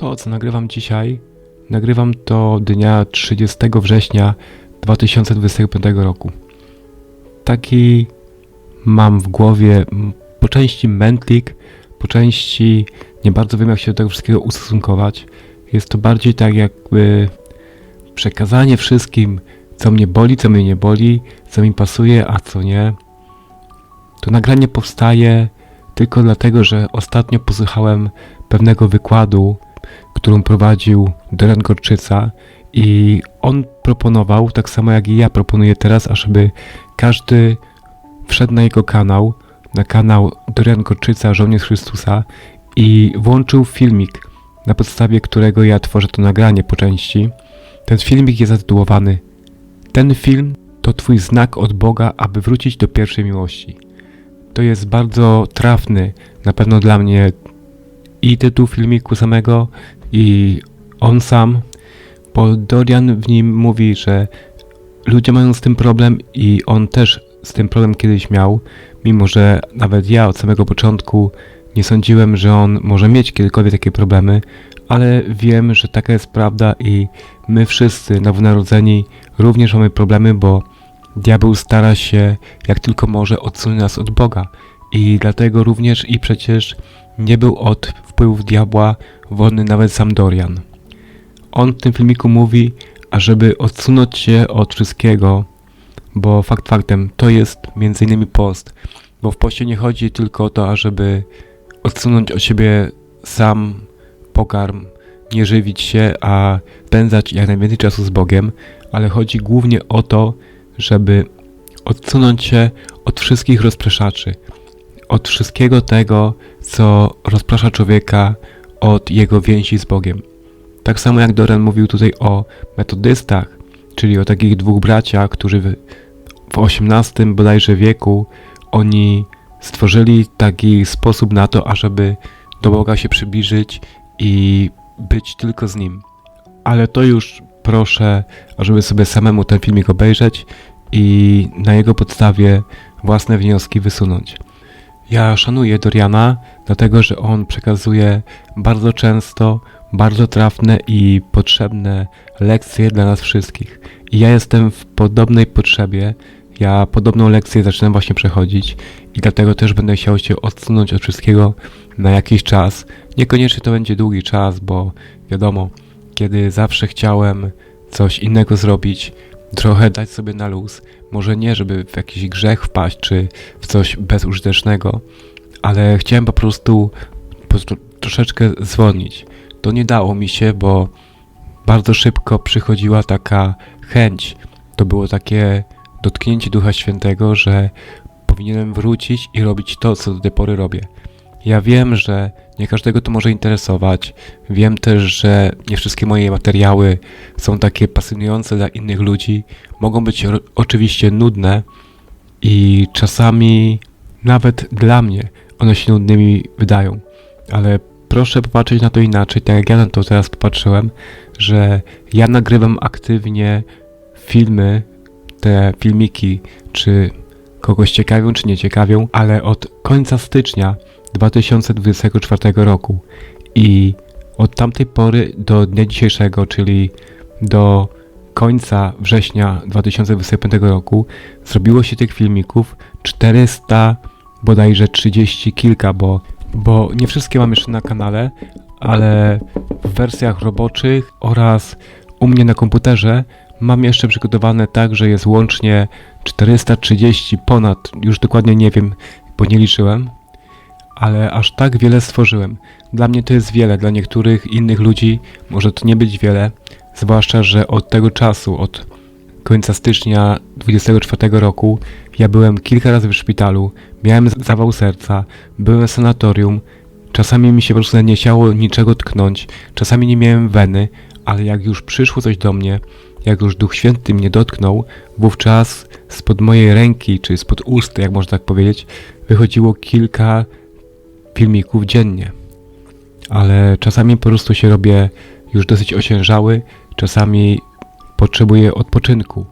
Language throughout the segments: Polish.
To, co nagrywam dzisiaj, nagrywam to dnia 30 września 2025 roku. Taki mam w głowie po części mętlik, po części nie bardzo wiem, jak się do tego wszystkiego ustosunkować. Jest to bardziej tak jakby przekazanie wszystkim, co mnie boli, co mnie nie boli, co mi pasuje, a co nie. To nagranie powstaje tylko dlatego, że ostatnio posłuchałem pewnego wykładu, którą prowadził Doran Gorczyca i on proponował, tak samo jak i ja proponuję teraz, ażeby każdy wszedł na jego kanał, na kanał Dorian Gorczyca, Żołnierz Chrystusa i włączył filmik, na podstawie którego ja tworzę to nagranie po części. Ten filmik jest zatytułowany Ten film to twój znak od Boga, aby wrócić do pierwszej miłości. To jest bardzo trafny, na pewno dla mnie i tytuł filmiku samego, i on sam, bo Dorian w nim mówi, że ludzie mają z tym problem i on też z tym problem kiedyś miał, mimo że nawet ja od samego początku nie sądziłem, że on może mieć kiedykolwiek takie problemy, ale wiem, że taka jest prawda i my wszyscy nowonarodzeni również mamy problemy, bo diabeł stara się jak tylko może odsunąć nas od Boga. I dlatego również i przecież nie był od wpływów diabła wolny nawet sam Dorian. On w tym filmiku mówi, ażeby odsunąć się od wszystkiego, bo fakt faktem to jest innymi post, bo w poście nie chodzi tylko o to, ażeby odsunąć od siebie sam pokarm, nie żywić się, a spędzać jak najwięcej czasu z Bogiem, ale chodzi głównie o to, żeby odsunąć się od wszystkich rozpraszaczy, od wszystkiego tego, co rozprasza człowieka od jego więzi z Bogiem. Tak samo jak Doran mówił tutaj o metodystach, czyli o takich dwóch braciach, którzy w, w XVIII bodajże wieku oni stworzyli taki sposób na to, ażeby do Boga się przybliżyć i być tylko z Nim. Ale to już proszę, ażeby sobie samemu ten filmik obejrzeć i na jego podstawie własne wnioski wysunąć. Ja szanuję Doriana, dlatego że on przekazuje bardzo często bardzo trafne i potrzebne lekcje dla nas wszystkich. I ja jestem w podobnej potrzebie. Ja podobną lekcję zaczynam właśnie przechodzić i dlatego też będę chciał się odsunąć od wszystkiego na jakiś czas. Niekoniecznie to będzie długi czas, bo wiadomo, kiedy zawsze chciałem coś innego zrobić, trochę dać sobie na luz, może nie, żeby w jakiś grzech wpaść, czy w coś bezużytecznego, ale chciałem po prostu po troszeczkę zwolnić. To nie dało mi się, bo bardzo szybko przychodziła taka chęć. To było takie dotknięcie Ducha Świętego, że powinienem wrócić i robić to, co do tej pory robię. Ja wiem, że nie każdego to może interesować. Wiem też, że nie wszystkie moje materiały są takie pasjonujące dla innych ludzi. Mogą być oczywiście nudne i czasami nawet dla mnie one się nudnymi wydają. Ale proszę popatrzeć na to inaczej, tak jak ja na to teraz popatrzyłem, że ja nagrywam aktywnie filmy, te filmiki, czy kogoś ciekawią, czy nie ciekawią, ale od końca stycznia 2024 roku. I od tamtej pory do dnia dzisiejszego, czyli do końca września 2025 roku zrobiło się tych filmików 400 bodajże 30 kilka, bo, bo nie wszystkie mam jeszcze na kanale, ale w wersjach roboczych oraz u mnie na komputerze mam jeszcze przygotowane tak, że jest łącznie 430 ponad, już dokładnie nie wiem, bo nie liczyłem, ale aż tak wiele stworzyłem. Dla mnie to jest wiele, dla niektórych innych ludzi może to nie być wiele, zwłaszcza, że od tego czasu, od końca stycznia 24 roku, ja byłem kilka razy w szpitalu, miałem zawał serca, byłem w sanatorium, czasami mi się po prostu nie chciało niczego tknąć, czasami nie miałem weny, ale jak już przyszło coś do mnie, jak już Duch Święty mnie dotknął, wówczas spod mojej ręki, czy spod ust, jak można tak powiedzieć, wychodziło kilka filmików dziennie. Ale czasami po prostu się robię już dosyć osiężały, czasami potrzebuję odpoczynku.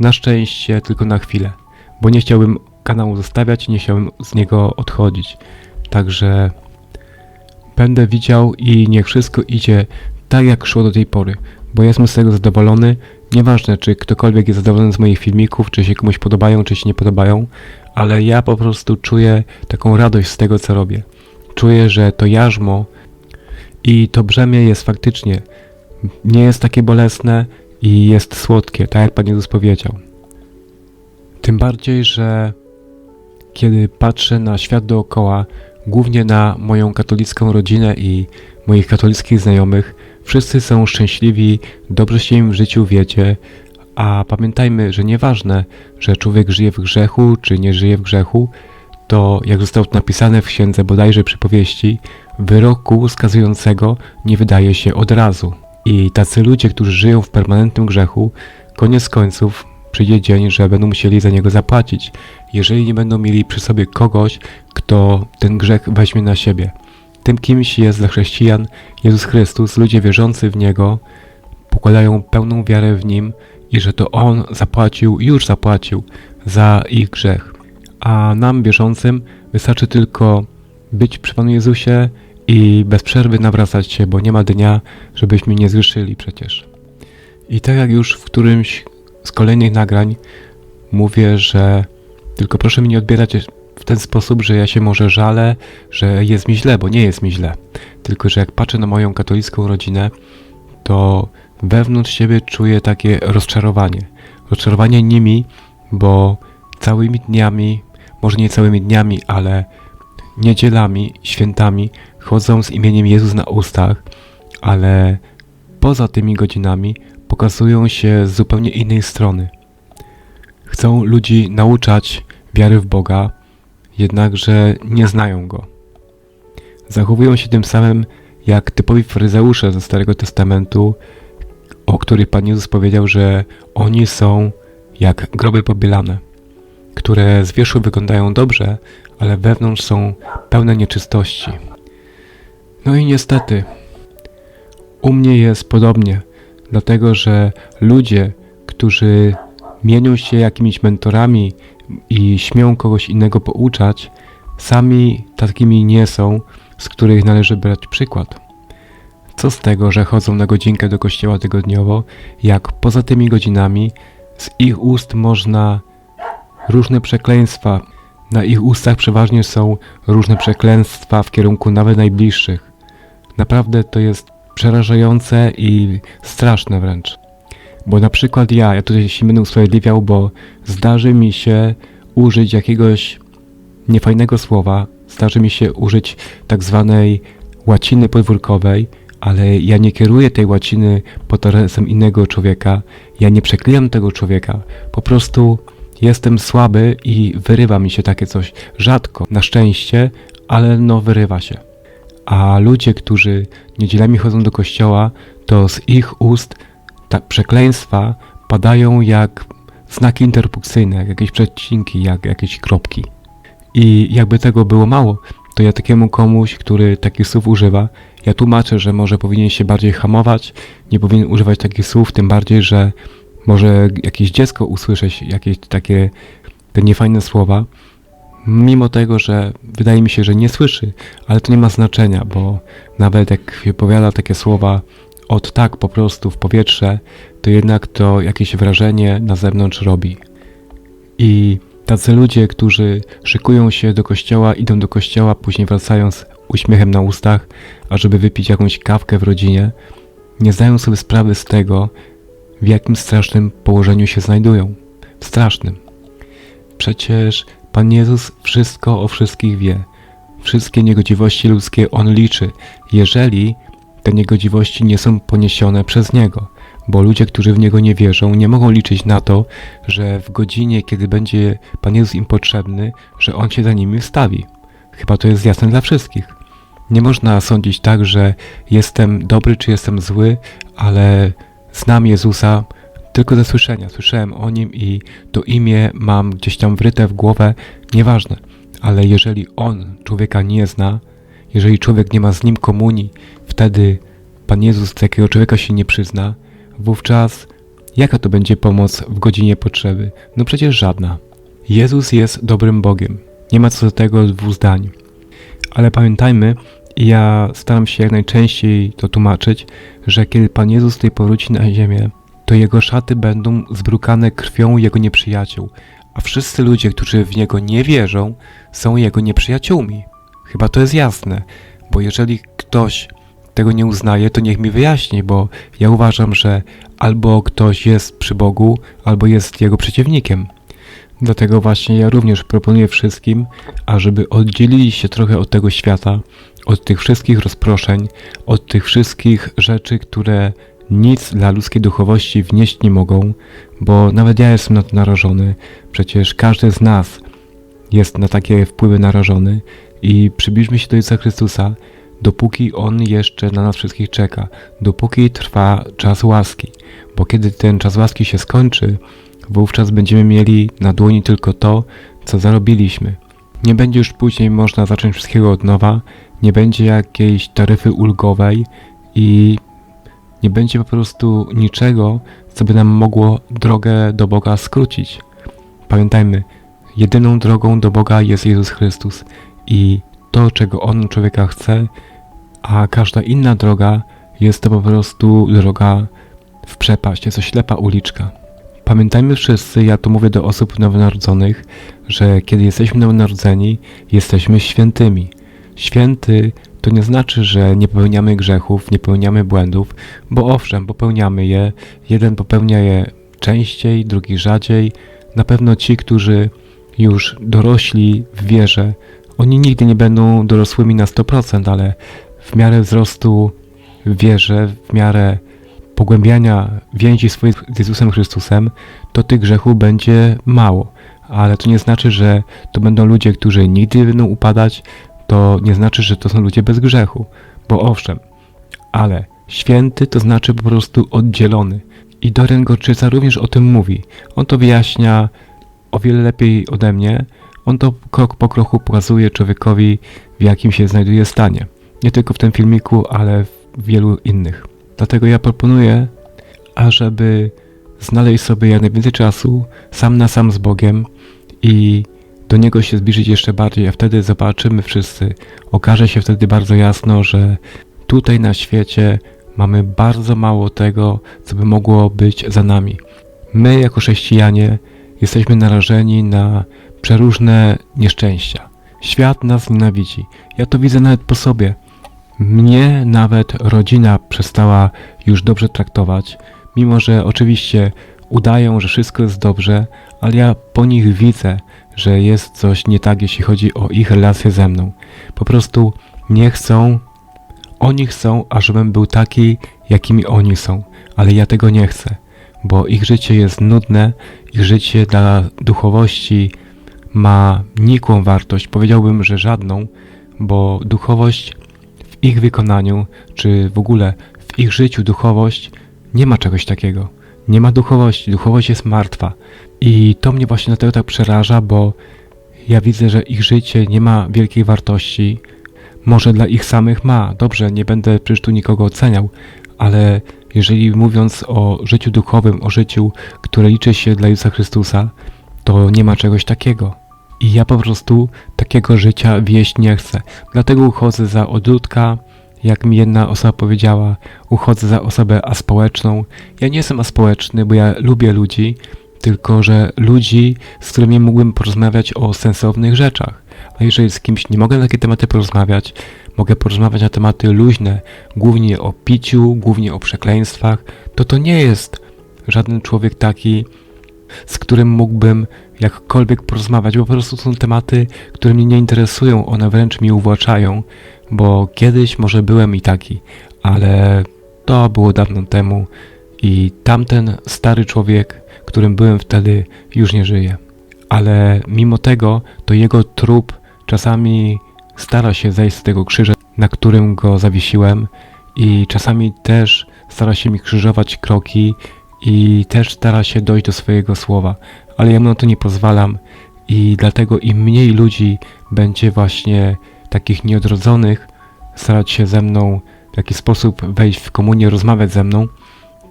Na szczęście tylko na chwilę, bo nie chciałbym kanału zostawiać, nie chciałbym z niego odchodzić. Także będę widział i niech wszystko idzie tak, jak szło do tej pory, bo jestem z tego zadowolony. Nieważne, czy ktokolwiek jest zadowolony z moich filmików, czy się komuś podobają, czy się nie podobają, ale ja po prostu czuję taką radość z tego, co robię. Czuję, że to jarzmo i to brzemię jest faktycznie, nie jest takie bolesne i jest słodkie, tak jak Pan Jezus powiedział. Tym bardziej, że kiedy patrzę na świat dookoła, głównie na moją katolicką rodzinę i moich katolickich znajomych, wszyscy są szczęśliwi, dobrze się im w życiu wiecie, a pamiętajmy, że nieważne, że człowiek żyje w grzechu, czy nie żyje w grzechu, to jak zostało to napisane w księdze bodajże przypowieści, wyroku skazującego nie wydaje się od razu. I tacy ludzie, którzy żyją w permanentnym grzechu, koniec końców przyjdzie dzień, że będą musieli za niego zapłacić, jeżeli nie będą mieli przy sobie kogoś, kto ten grzech weźmie na siebie. Tym kimś jest dla chrześcijan Jezus Chrystus, ludzie wierzący w Niego pokładają pełną wiarę w Nim i że to On zapłacił, już zapłacił za ich grzech. A nam wierzącym wystarczy tylko być przy Panu Jezusie i bez przerwy nawracać się, bo nie ma dnia, żebyśmy nie zgrzeszyli przecież. I tak jak już w którymś z kolejnych nagrań mówię, że tylko proszę mi nie odbierać w ten sposób, że ja się może żalę, że jest mi źle, bo nie jest mi źle. Tylko, że jak patrzę na moją katolicką rodzinę, to wewnątrz siebie czuję takie rozczarowanie. Rozczarowanie nimi, bo całymi dniami, może nie całymi dniami, ale niedzielami, świętami chodzą z imieniem Jezus na ustach, ale poza tymi godzinami pokazują się z zupełnie innej strony. Chcą ludzi nauczać wiary w Boga, jednakże nie znają Go. Zachowują się tym samym jak typowi faryzeusze ze Starego Testamentu, o których Pan Jezus powiedział, że oni są jak groby pobielane, które z wierzchu wyglądają dobrze, ale wewnątrz są pełne nieczystości. No i niestety, u mnie jest podobnie, dlatego że ludzie, którzy mienią się jakimiś mentorami i śmią kogoś innego pouczać, sami takimi nie są, z których należy brać przykład. Co z tego, że chodzą na godzinkę do kościoła tygodniowo, jak poza tymi godzinami z ich ust można różne przekleństwa, na ich ustach przeważnie są różne przekleństwa w kierunku nawet najbliższych. Naprawdę to jest przerażające i straszne wręcz. Bo na przykład ja, ja tutaj się będę usprawiedliwiał, bo zdarzy mi się użyć jakiegoś niefajnego słowa, zdarzy mi się użyć tak zwanej łaciny podwórkowej, ale ja nie kieruję tej łaciny pod adresem innego człowieka, ja nie przeklinam tego człowieka, po prostu jestem słaby i wyrywa mi się takie coś. Rzadko, na szczęście, ale no wyrywa się. A ludzie, którzy niedzielami chodzą do kościoła, to z ich ust tak przekleństwa padają jak znaki interpunkcyjne, jak jakieś przecinki, jak jakieś kropki. I jakby tego było mało, to ja takiemu komuś, który takich słów używa, ja tłumaczę, że może powinien się bardziej hamować, nie powinien używać takich słów, tym bardziej, że może jakieś dziecko usłyszeć jakieś takie te niefajne słowa, mimo tego, że wydaje mi się, że nie słyszy, ale to nie ma znaczenia, bo nawet jak wypowiada takie słowa od tak po prostu w powietrze, to jednak to jakieś wrażenie na zewnątrz robi. I tacy ludzie, którzy szykują się do kościoła, idą do kościoła, później wracają z uśmiechem na ustach, ażeby wypić jakąś kawkę w rodzinie, nie zdają sobie sprawy z tego, w jakim strasznym położeniu się znajdują. W strasznym. Przecież Pan Jezus wszystko o wszystkich wie. Wszystkie niegodziwości ludzkie On liczy, jeżeli te niegodziwości nie są poniesione przez Niego. Bo ludzie, którzy w Niego nie wierzą, nie mogą liczyć na to, że w godzinie, kiedy będzie Pan Jezus im potrzebny, że On się za nimi wstawi. Chyba to jest jasne dla wszystkich. Nie można sądzić tak, że jestem dobry czy jestem zły, ale znam Jezusa tylko ze słyszenia. Słyszałem o Nim i to imię mam gdzieś tam wryte w głowę, nieważne. Ale jeżeli On człowieka nie zna, jeżeli człowiek nie ma z Nim komunii, wtedy Pan Jezus takiego człowieka się nie przyzna, wówczas jaka to będzie pomoc w godzinie potrzeby? No przecież żadna. Jezus jest dobrym Bogiem. Nie ma co do tego dwóch zdań. Ale pamiętajmy, I ja staram się jak najczęściej to tłumaczyć, że kiedy Pan Jezus tutaj powróci na ziemię, to Jego szaty będą zbrukane krwią Jego nieprzyjaciół, a wszyscy ludzie, którzy w Niego nie wierzą, są Jego nieprzyjaciółmi. Chyba to jest jasne, bo jeżeli ktoś tego nie uznaje, to niech mi wyjaśni, bo ja uważam, że albo ktoś jest przy Bogu, albo jest Jego przeciwnikiem. Dlatego właśnie ja również proponuję wszystkim, ażeby oddzielili się trochę od tego świata, od tych wszystkich rozproszeń, od tych wszystkich rzeczy, które nic dla ludzkiej duchowości wnieść nie mogą, bo nawet ja jestem na to narażony. Przecież każdy z nas jest na takie wpływy narażony i przybliżmy się do Jezusa Chrystusa, dopóki On jeszcze na nas wszystkich czeka, dopóki trwa czas łaski, bo kiedy ten czas łaski się skończy, wówczas będziemy mieli na dłoni tylko to, co zarobiliśmy. Nie będzie już później można zacząć wszystkiego od nowa, nie będzie jakiejś taryfy ulgowej i nie będzie po prostu niczego, co by nam mogło drogę do Boga skrócić. Pamiętajmy, jedyną drogą do Boga jest Jezus Chrystus i to, czego On człowieka chce, a każda inna droga jest to po prostu droga w przepaść, jest to ślepa uliczka. Pamiętajmy wszyscy, ja to mówię do osób nowonarodzonych, że kiedy jesteśmy nowonarodzeni, jesteśmy świętymi. Święty to nie znaczy, że nie popełniamy grzechów, nie popełniamy błędów, bo owszem, popełniamy je. Jeden popełnia je częściej, drugi rzadziej. Na pewno ci, którzy już dorośli w wierze, oni nigdy nie będą dorosłymi na 100%, ale w miarę wzrostu wierze, w miarę pogłębiania więzi swojej z Jezusem Chrystusem, to tych grzechów będzie mało. Ale to nie znaczy, że to będą ludzie, którzy nigdy będą upadać, to nie znaczy, że to są ludzie bez grzechu. Bo owszem, ale święty to znaczy po prostu oddzielony. I Dorian Gorczyca również o tym mówi. On to wyjaśnia o wiele lepiej ode mnie. On to krok po kroku pokazuje człowiekowi, w jakim się znajduje stanie. Nie tylko w tym filmiku, ale w wielu innych. Dlatego ja proponuję, ażeby znaleźć sobie jak najwięcej czasu sam na sam z Bogiem i do Niego się zbliżyć jeszcze bardziej, a wtedy zobaczymy wszyscy. Okaże się wtedy bardzo jasno, że tutaj na świecie mamy bardzo mało tego, co by mogło być za nami. My, jako chrześcijanie, jesteśmy narażeni na przeróżne nieszczęścia. Świat nas nienawidzi. Ja to widzę nawet po sobie. Mnie nawet rodzina przestała już dobrze traktować, mimo że oczywiście udają, że wszystko jest dobrze, ale ja po nich widzę, że jest coś nie tak, jeśli chodzi o ich relacje ze mną. Po prostu nie chcą, oni chcą, ażebym był taki, jakimi oni są, ale ja tego nie chcę, bo ich życie jest nudne, ich życie dla duchowości ma nikłą wartość, powiedziałbym, że żadną, bo duchowość w ich wykonaniu, czy w ogóle w ich życiu duchowość nie ma czegoś takiego. Nie ma duchowości, duchowość jest martwa. I to mnie właśnie dlatego tak przeraża, bo ja widzę, że ich życie nie ma wielkiej wartości. Może dla ich samych ma, dobrze, nie będę przecież tu nikogo oceniał, ale jeżeli mówiąc o życiu duchowym, o życiu, które liczy się dla Jezusa Chrystusa, to nie ma czegoś takiego. I ja po prostu takiego życia wieść nie chcę. Dlatego uchodzę za odludka, jak mi jedna osoba powiedziała, uchodzę za osobę aspołeczną. Ja nie jestem aspołeczny, bo ja lubię ludzi, tylko że ludzi, z którymi mógłbym porozmawiać o sensownych rzeczach. A jeżeli z kimś nie mogę na takie tematy porozmawiać, mogę porozmawiać na tematy luźne, głównie o piciu, głównie o przekleństwach, to to nie jest żaden człowiek taki, z którym mógłbym jakkolwiek porozmawiać, bo po prostu są tematy, które mnie nie interesują, one wręcz mi uwłaczają, bo kiedyś może byłem i taki, ale to było dawno temu i tamten stary człowiek, którym byłem wtedy, już nie żyje. Ale mimo tego, to jego trup czasami stara się zejść z tego krzyża, na którym go zawiesiłem i czasami też stara się mi krzyżować kroki i też stara się dojść do swojego słowa, ale ja mu na to nie pozwalam i dlatego im mniej ludzi będzie właśnie takich nieodrodzonych starać się ze mną w jakiś sposób wejść w komunię, rozmawiać ze mną,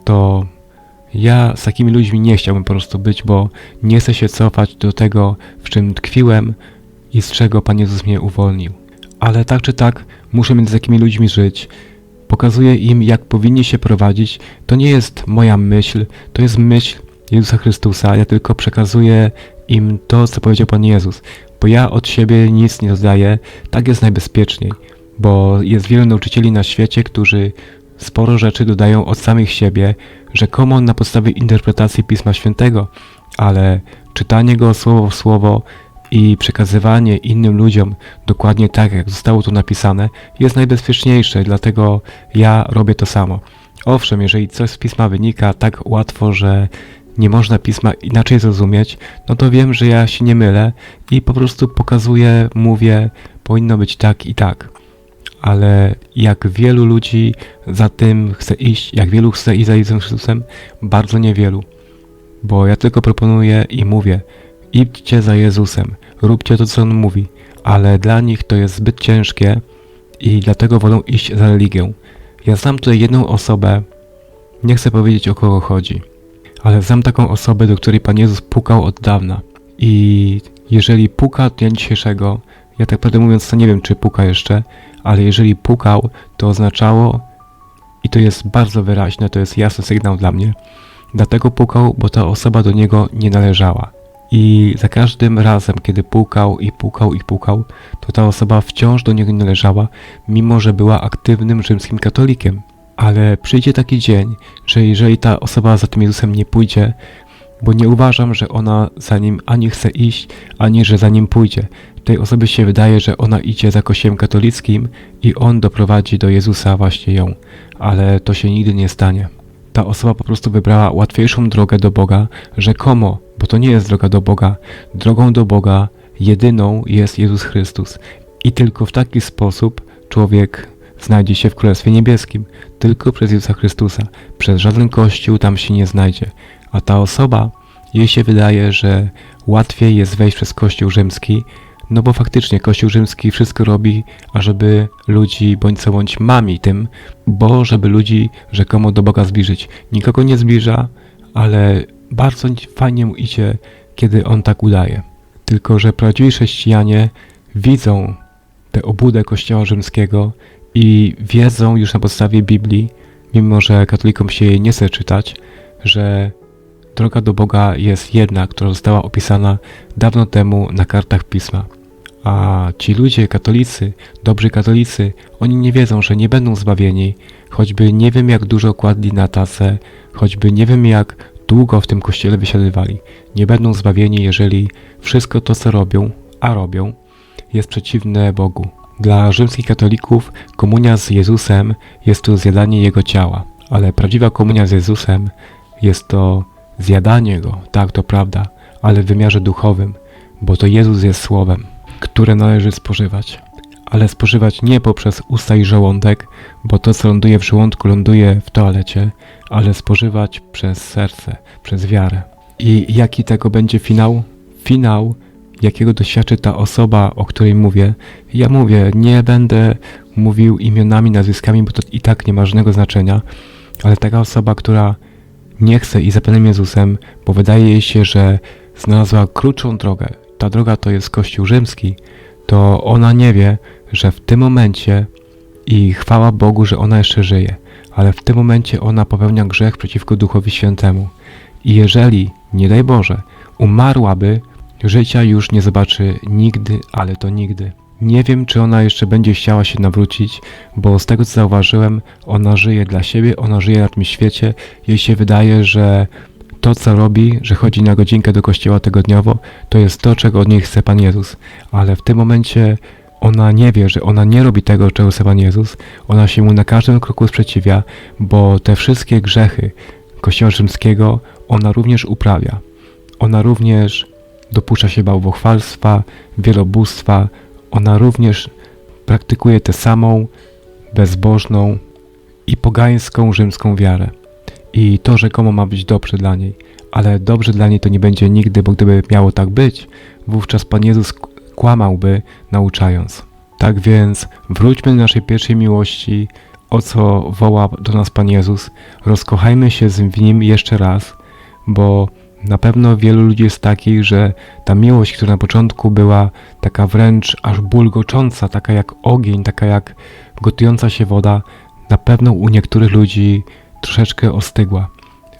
to ja z takimi ludźmi nie chciałbym po prostu być, bo nie chcę się cofać do tego, w czym tkwiłem i z czego Pan Jezus mnie uwolnił. ale tak czy tak muszę między takimi ludźmi żyć. Pokazuję im, jak powinni się prowadzić. To nie jest moja myśl, to jest myśl Jezusa Chrystusa. Ja tylko przekazuję im to, co powiedział Pan Jezus. Bo ja od siebie nic nie dodaję. Tak jest najbezpieczniej. Bo jest wielu nauczycieli na świecie, którzy sporo rzeczy dodają od samych siebie, rzekomo na podstawie interpretacji Pisma Świętego, ale czytanie go słowo w słowo i przekazywanie innym ludziom dokładnie tak, jak zostało tu napisane, jest najbezpieczniejsze, dlatego ja robię to samo. Owszem, jeżeli coś z pisma wynika tak łatwo, że nie można pisma inaczej zrozumieć, no to wiem, że ja się nie mylę i po prostu pokazuję, mówię, powinno być tak i tak. Ale jak wielu ludzi za tym chce iść, jak wielu chce iść za Jezusem Chrystusem, bardzo niewielu. Bo ja tylko proponuję i mówię, idźcie za Jezusem, róbcie to, co On mówi, ale dla nich to jest zbyt ciężkie i dlatego wolą iść za religią. Ja znam tutaj jedną osobę, nie chcę powiedzieć o kogo chodzi, ale znam taką osobę, do której Pan Jezus pukał od dawna. I jeżeli puka dnia dzisiejszego, ja tak prawdę mówiąc, to nie wiem, czy puka jeszcze, ale jeżeli pukał, to oznaczało, i to jest bardzo wyraźne, to jest jasny sygnał dla mnie, dlatego pukał, bo ta osoba do niego nie należała. I za każdym razem, kiedy pukał i pukał i pukał, to ta osoba wciąż do niego nie należała, mimo że była aktywnym rzymskim katolikiem. Ale przyjdzie taki dzień, że jeżeli ta osoba za tym Jezusem nie pójdzie, bo nie uważam, że ona za nim ani chce iść, ani że za nim pójdzie. Tej osobie się wydaje, że ona idzie za kościołem katolickim i on doprowadzi do Jezusa właśnie ją, ale to się nigdy nie stanie. Ta osoba po prostu wybrała łatwiejszą drogę do Boga, rzekomo, bo to nie jest droga do Boga. Drogą do Boga jedyną jest Jezus Chrystus. I tylko w taki sposób człowiek znajdzie się w Królestwie Niebieskim. Tylko przez Jezusa Chrystusa. Przez żaden kościół tam się nie znajdzie. A ta osoba, jej się wydaje, że łatwiej jest wejść przez Kościół Rzymski, no bo faktycznie Kościół Rzymski wszystko robi, ażeby ludzi bądź co bądź mami tym, bo żeby ludzi rzekomo do Boga zbliżyć. Nikogo nie zbliża, ale bardzo fajnie mu idzie, kiedy on tak udaje. Tylko, że prawdziwi chrześcijanie widzą tę obłudę Kościoła Rzymskiego i wiedzą już na podstawie Biblii, mimo że katolikom się jej nie chce czytać, że droga do Boga jest jedna, która została opisana dawno temu na kartach Pisma. A ci ludzie, katolicy, dobrzy katolicy, oni nie wiedzą, że nie będą zbawieni, choćby nie wiem jak dużo kładli na tacę, choćby nie wiem jak długo w tym kościele wysiadywali. Nie będą zbawieni, jeżeli wszystko to, co robią, a robią, jest przeciwne Bogu. Dla rzymskich katolików komunia z Jezusem jest to zjadanie Jego ciała, ale prawdziwa komunia z Jezusem jest to zjadanie Go, tak to prawda, ale w wymiarze duchowym, bo to Jezus jest Słowem, które należy spożywać. Ale spożywać nie poprzez usta i żołądek, bo to co ląduje w żołądku ląduje w toalecie, ale spożywać przez serce, przez wiarę. I jaki tego będzie finał? Finał, jakiego doświadczy ta osoba, o której mówię. Ja mówię, nie będę mówił imionami, nazwiskami, bo to i tak nie ma żadnego znaczenia, ale taka osoba, która nie chce iść za Panem Jezusem, bo wydaje jej się, że znalazła krótszą drogę. Ta droga to jest Kościół Rzymski, to ona nie wie, że w tym momencie i chwała Bogu, że ona jeszcze żyje, ale w tym momencie ona popełnia grzech przeciwko Duchowi Świętemu. I jeżeli, nie daj Boże, umarłaby, życia już nie zobaczy nigdy, ale to nigdy. Nie wiem, czy ona jeszcze będzie chciała się nawrócić, bo z tego co zauważyłem, ona żyje dla siebie, ona żyje na tym świecie. Jej się wydaje, że to co robi, że chodzi na godzinkę do kościoła tygodniowo, to jest to, czego od niej chce Pan Jezus. Ale w tym momencie ona nie wie, że ona nie robi tego, czego chce Pan Jezus. Ona się mu na każdym kroku sprzeciwia, bo te wszystkie grzechy Kościoła Rzymskiego ona również uprawia. Ona również dopuszcza się bałwochwalstwa, wielobóstwa, ona również praktykuje tę samą bezbożną i pogańską rzymską wiarę. I to rzekomo ma być dobrze dla niej, ale dobrze dla niej to nie będzie nigdy, bo gdyby miało tak być, wówczas Pan Jezus kłamałby, nauczając. Tak więc wróćmy do naszej pierwszej miłości, o co woła do nas Pan Jezus. Rozkochajmy się w Nim jeszcze raz, bo Na pewno wielu ludzi jest takich, że ta miłość, która na początku była taka wręcz aż bulgocząca, taka jak ogień, taka jak gotująca się woda, na pewno u niektórych ludzi troszeczkę ostygła.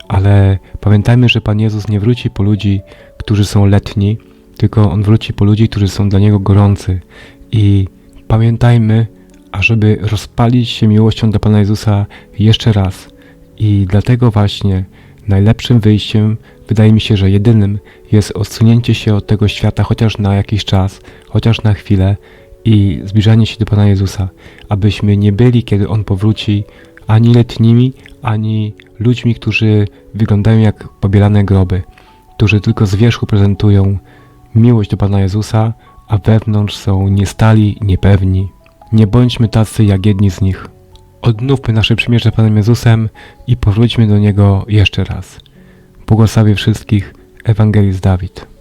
Ale pamiętajmy, że Pan Jezus nie wróci po ludzi, którzy są letni, tylko On wróci po ludzi, którzy są dla Niego gorący. I pamiętajmy, ażeby rozpalić się miłością do Pana Jezusa jeszcze raz. I dlatego właśnie najlepszym wyjściem, wydaje mi się, że jedynym, jest odsunięcie się od tego świata chociaż na jakiś czas, chociaż na chwilę i zbliżanie się do Pana Jezusa, abyśmy nie byli, kiedy On powróci, ani letnimi, ani ludźmi, którzy wyglądają jak pobielane groby, którzy tylko z wierzchu prezentują miłość do Pana Jezusa, a wewnątrz są niestali, niepewni. Nie bądźmy tacy jak jedni z nich. Odnówmy nasze przymierze z Panem Jezusem i powróćmy do Niego jeszcze raz. Błogosławię wszystkich, Ewangelist Dawid.